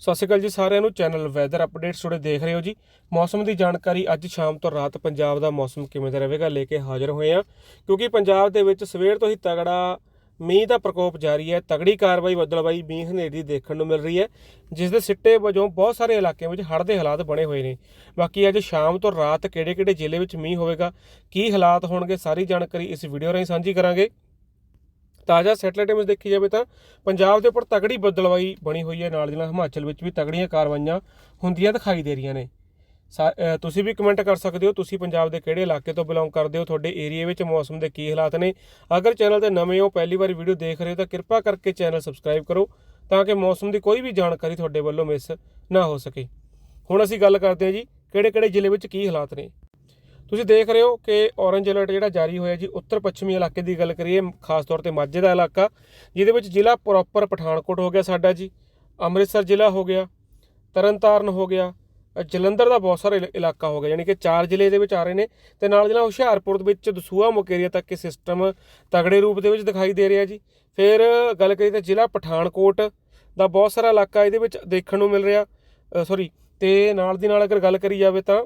ਸਤਿ ਸ਼੍ਰੀ ਅਕਾਲ ਜੀ ਸਾਰਿਆਂ ਨੂੰ। ਚੈਨਲ ਵੈਦਰ ਅਪਡੇਟਸ ਤੁਹਾਡੇ ਦੇਖ ਰਹੇ ਹੋ ਜੀ। ਮੌਸਮ ਦੀ ਜਾਣਕਾਰੀ ਅੱਜ ਸ਼ਾਮ ਤੋਂ ਰਾਤ ਪੰਜਾਬ ਦਾ ਮੌਸਮ ਕਿਵੇਂ ਦਾ ਰਹੇਗਾ ਲੈ ਕੇ ਹਾਜ਼ਰ ਹੋਏ ਆ ਕਿਉਂਕਿ ਪੰਜਾਬ ਦੇ ਵਿੱਚ ਸਵੇਰ ਤੋਂ ਹੀ ਤਗੜਾ ਮੀਂਹ ਦਾ ਪ੍ਰਕੋਪ ਜਾਰੀ ਹੈ। ਤਗੜੀ ਕਾਰਵਾਈ ਬੱਦਲਬਾਈ ਮੀਂਹ ਹਨੇਰੀ ਦੇਖਣ ਨੂੰ ਮਿਲ ਰਹੀ ਹੈ, ਜਿਸ ਦੇ ਸਿੱਟੇ ਵਜੋਂ ਬਹੁਤ ਸਾਰੇ ਇਲਾਕਿਆਂ ਵਿੱਚ ਹੜ੍ਹ ਦੇ ਹਾਲਾਤ ਬਣੇ ਹੋਏ ਨੇ। ਬਾਕੀ ਅੱਜ ਸ਼ਾਮ ਤੋਂ ਰਾਤ ਕਿਹੜੇ-ਕਿਹੜੇ ਜ਼ਿਲ੍ਹੇ ਵਿੱਚ ਮੀਂਹ ਹੋਵੇਗਾ, ਕੀ ਹਾਲਾਤ ਹੋਣਗੇ ਸਾਰੀ ਜਾਣਕਾਰੀ ਇਸ ਵੀਡੀਓ ਰਾਹੀਂ ਸਾਂਝੀ ਕਰਾਂਗੇ। ਤਾਜ਼ਾ ਸੈਟਲਾਈਟ ਇਮੇਜ ਦੇਖੀ ਜਾਵੇ ਤਾਂ ਪੰਜਾਬ ਦੇ ਉੱਪਰ ਤਗੜੀ ਬੱਦਲਵਾਈ ਬਣੀ ਹੋਈ ਹੈ। ਨਾਲ ਦੀ ਨਾਲ ਹਿਮਾਚਲ ਵਿੱਚ ਵੀ ਤਗੜੀਆਂ ਕਾਰਵਾਈਆਂ ਹੁੰਦੀਆਂ ਦਿਖਾਈ ਦੇ ਰਹੀਆਂ ਨੇ। ਸਾ- ਤੁਸੀਂ ਵੀ ਕਮੈਂਟ ਕਰ ਸਕਦੇ ਹੋ। ਤੁਸੀਂ ਪੰਜਾਬ ਦੇ ਕਿਹੜੇ ਇਲਾਕੇ ਤੋਂ ਬਿਲੋਂਗ ਕਰਦੇ ਹੋ? ਤੁਹਾਡੇ ਏਰੀਆ ਵਿੱਚ ਮੌਸਮ ਦੇ ਕੀ ਹਾਲਾਤ ਨੇ? ਅਗਰ ਚੈਨਲ ਤੇ ਨਵੇਂ ਹੋ, ਪਹਿਲੀ ਵਾਰੀ ਵੀਡੀਓ ਦੇਖ ਰਹੇ ਹੋ ਤਾਂ ਕਿਰਪਾ ਕਰਕੇ ਚੈਨਲ ਸਬਸਕ੍ਰਾਈਬ ਕਰੋ ਤਾਂ ਕਿ ਮੌਸਮ ਦੀ ਕੋਈ ਵੀ ਜਾਣਕਾਰੀ ਤੁਹਾਡੇ ਵੱਲੋਂ ਮਿਸ ਨਾ ਹੋ ਸਕੇ। ਹੁਣ ਅਸੀਂ ਗੱਲ ਕਰਦੇ ਹਾਂ ਜੀ ਕਿਹੜੇ ਕਿਹੜੇ ਜ਼ਿਲ੍ਹੇ ਵਿੱਚ ਕੀ ਹਾਲਾਤ ਨੇ? ਤੁਸੀਂ ਦੇਖ ਰਹੇ ਹੋ ਕਿ ਔਰੰਜ ਅਲਰਟ ਜਿਹੜਾ ਜਾਰੀ ਹੋਇਆ ਜੀ, ਉੱਤਰ ਪੱਛਮੀ ਇਲਾਕੇ ਦੀ ਗੱਲ ਕਰੀਏ, ਖਾਸ ਤੌਰ ਤੇ ਮਾਝੇ ਦਾ ਇਲਾਕਾ, ਜਿਹਦੇ ਵਿੱਚ ਜ਼ਿਲ੍ਹਾ ਪ੍ਰੋਪਰ ਪਠਾਨਕੋਟ ਹੋ ਗਿਆ ਸਾਡਾ ਜੀ, ਅੰਮ੍ਰਿਤਸਰ ਜ਼ਿਲ੍ਹਾ ਹੋ ਗਿਆ, ਤਰਨਤਾਰਨ ਹੋ ਗਿਆ, ਜਲੰਧਰ ਦਾ ਬਹੁਤ ਸਾਰਾ ਇਲਾਕਾ ਹੋ ਗਿਆ, ਯਾਨੀ ਕਿ ਚਾਰ ਜ਼ਿਲ੍ਹੇ ਦੇ ਵਿੱਚ ਆ ਰਹੇ ਨੇ, ਤੇ ਨਾਲ ਦੀ ਨਾਲ ਹੁਸ਼ਿਆਰਪੁਰ ਦੇ ਵਿੱਚ ਦਸੂਹਾ, ਮੁਕੇਰੀਆ ਤੱਕ ਇਹ ਸਿਸਟਮ ਤਗੜੇ ਰੂਪ ਦੇ ਵਿੱਚ ਦਿਖਾਈ ਦੇ ਰਿਹਾ ਜੀ। ਫਿਰ ਗੱਲ ਕਰੀਏ ਤਾਂ ਜ਼ਿਲ੍ਹਾ ਪਠਾਨਕੋਟ ਦਾ ਬਹੁਤ ਸਾਰਾ ਇਲਾਕਾ ਇਹਦੇ ਵਿੱਚ ਦੇਖਣ ਨੂੰ ਮਿਲ ਰਿਹਾ ਸੌਰੀ ਤੇ ਨਾਲ ਦੀ ਨਾਲ ਅਗਰ ਗੱਲ ਕਰੀ ਜਾਵੇ ਤਾਂ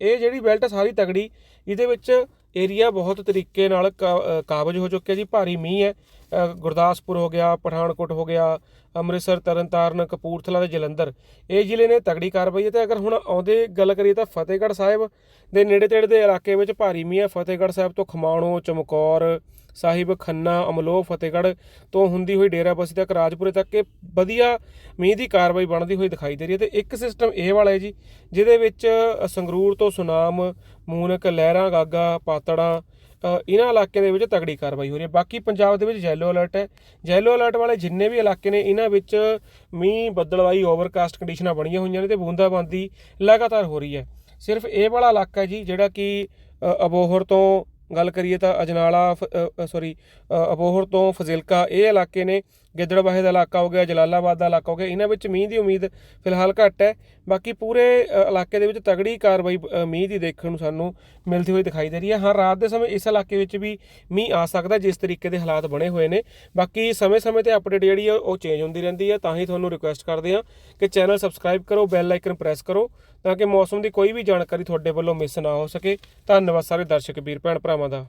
ਇਹ ਜਿਹੜੀ ਬੈਲਟ ਸਾਰੀ ਤਗੜੀ ਇਹਦੇ ਵਿੱਚ ਏਰੀਆ ਬਹੁਤ ਤਰੀਕੇ ਨਾਲ ਕਾ- ਕਾਬਜ ਹੋ ਚੁੱਕਿਆ ਜੀ, ਭਾਰੀ ਮੀਂਹ ਹੈ। ਗੁਰਦਾਸਪੁਰ ਹੋ ਗਿਆ, ਪਠਾਨਕੋਟ ਹੋ ਗਿਆ, ਅੰਮ੍ਰਿਤਸਰ, ਤਰਨਤਾਰਨ, ਕਪੂਰਥਲਾ ਤੇ ਜਲੰਧਰ। ਇਹ ਜ਼ਿਲ੍ਹੇ ਨੇ ਤਗੜੀ ਕਾਰਵਾਈ ਹੈ ਤੇ ਅਗਰ ਹੁਣ ਆਉਂਦੇ ਗੱਲ ਕਰੀਏ ਤਾਂ ਫਤਿਹਗੜ੍ਹ ਸਾਹਿਬ ਦੇ ਨੇੜੇ ਤੇੜੇ ਦੇ ਇਲਾਕੇ ਵਿੱਚ ਭਾਰੀ ਮੀਂਹ ਫਤਿਹਗੜ੍ਹ ਸਾਹਿਬ ਤੋਂ ਖਮਾਣੋ, ਚਮਕੌਰ ਸਾਹਿਬ, ਖੰਨਾ, ਅਮਲੋਹ, ਫਤਿਹਗੜ੍ਹ ਤੋਂ ਹੁੰਦੀ ਹੋਈ ਡੇਰਾਬੱਸੀ ਤੱਕ, ਰਾਜਪੁਰੇ ਤੱਕ ਇਹ ਵਧੀਆ ਮੀਂਹ ਦੀ ਕਾਰਵਾਈ ਬਣਦੀ ਹੋਈ ਦਿਖਾਈ ਦੇ ਰਹੀ ਹੈ ਤੇ ਇੱਕ ਸਿਸਟਮ ਇਹ ਵਾਲਾ ਹੈ ਜੀ, ਜਿਹਦੇ ਵਿੱਚ ਸੰਗਰੂਰ ਤੋਂ ਸੁਨਾਮ, ਮੂਨਕ ਲਹਿਰਾ ਗਾਗਾ ਪਾਤੜਾਂ ਇਹਨਾਂ ਇਲਾਕਿਆਂ ਦੇ ਵਿੱਚ ਤਗੜੀ ਕਾਰਵਾਈ ਹੋ ਰਹੀ ਹੈ। ਬਾਕੀ ਪੰਜਾਬ ਦੇ ਵਿੱਚ ਯੈਲੋ ਅਲਰਟ ਹੈ। ਯੈਲੋ ਅਲਰਟ ਵਾਲੇ ਜਿੰਨੇ ਵੀ ਇਲਾਕੇ ਨੇ, ਇਹਨਾਂ ਵਿੱਚ ਮੀਂਹ, ਬੱਦਲਵਾਈ ਓਵਰਕਾਸਟ ਕੰਡੀਸ਼ਨਾਂ ਬਣੀਆਂ ਹੋਈਆਂ ਨੇ ਤੇ ਬੂੰਦਾਬਾਂਦੀ ਲਗਾਤਾਰ ਹੋ ਰਹੀ ਹੈ। ਸਿਰਫ ਇਹ ਵਾਲਾ ਇਲਾਕਾ ਜੀ, ਜਿਹੜਾ ਕਿ ਅਬੋਹਰ ਤੋਂ ਗੱਲ ਕਰੀਏ ਤਾਂ ਅਜਨਾਲਾ ਸੌਰੀ ਅਬੋਹਰ ਤੋਂ ਫਜ਼ਿਲਕਾ ਇਹ ਇਲਾਕੇ ਨੇ ਗਿੱਦੜਬਾਹੇ ਦਾ ਇਲਾਕਾ ਹੋ ਗਿਆ, ਜਲਾਲਾਬਾਦ ਦਾ ਇਲਾਕਾ ਹੋ ਗਿਆ, ਇਹਨਾਂ ਵਿੱਚ ਮੀਂਹ ਦੀ ਉਮੀਦ ਫਿਲਹਾਲ ਘੱਟ ਹੈ। ਬਾਕੀ ਪੂਰੇ ਇਲਾਕੇ ਦੇ ਵਿੱਚ ਤਗੜੀ ਕਾਰਵਾਈ ਮੀਂਹ ਦੀ ਦੇਖਣ ਨੂੰ ਸਾਨੂੰ ਮਿਲਦੀ ਹੋਈ ਦਿਖਾਈ ਦੇ ਰਹੀ ਹੈ। ਹਾਂ, ਰਾਤ ਦੇ ਸਮੇਂ ਇਸ ਇਲਾਕੇ ਵਿੱਚ ਵੀ ਮੀਂਹ ਆ ਸਕਦਾ, ਜਿਸ ਤਰੀਕੇ ਦੇ ਹਾਲਾਤ ਬਣੇ ਹੋਏ ਨੇ। ਬਾਕੀ ਸਮੇਂ-ਸਮੇਂ ਤੇ ਅਪਡੇਟ ਜਿਹੜੀ ਆ ਉਹ ਚੇਂਜ ਹੁੰਦੀ ਰਹਿੰਦੀ ਹੈ। ਤਾਂ ਹੀ ਤੁਹਾਨੂੰ ਰਿਕੁਐਸਟ ਕਰਦੇ ਹਾਂ ਕਿ ਚੈਨਲ ਸਬਸਕ੍ਰਾਈਬ ਕਰੋ ਬੈਲ ਆਈਕਨ ਪ੍ਰੈਸ ਕਰੋ, ਤਾਂ ਕਿ ਮੌਸਮ ਦੀ ਕੋਈ ਵੀ ਜਾਣਕਾਰੀ ਤੁਹਾਡੇ ਵੱਲੋਂ ਮਿਸ ਨਾ ਹੋ ਸਕੇ। ਧੰਨਵਾਦ ਸਾਰੇ ਦਰਸ਼ਕ, ਵੀਰ, ਭੈਣ, ਭਰਾਵਾਂ ਦਾ।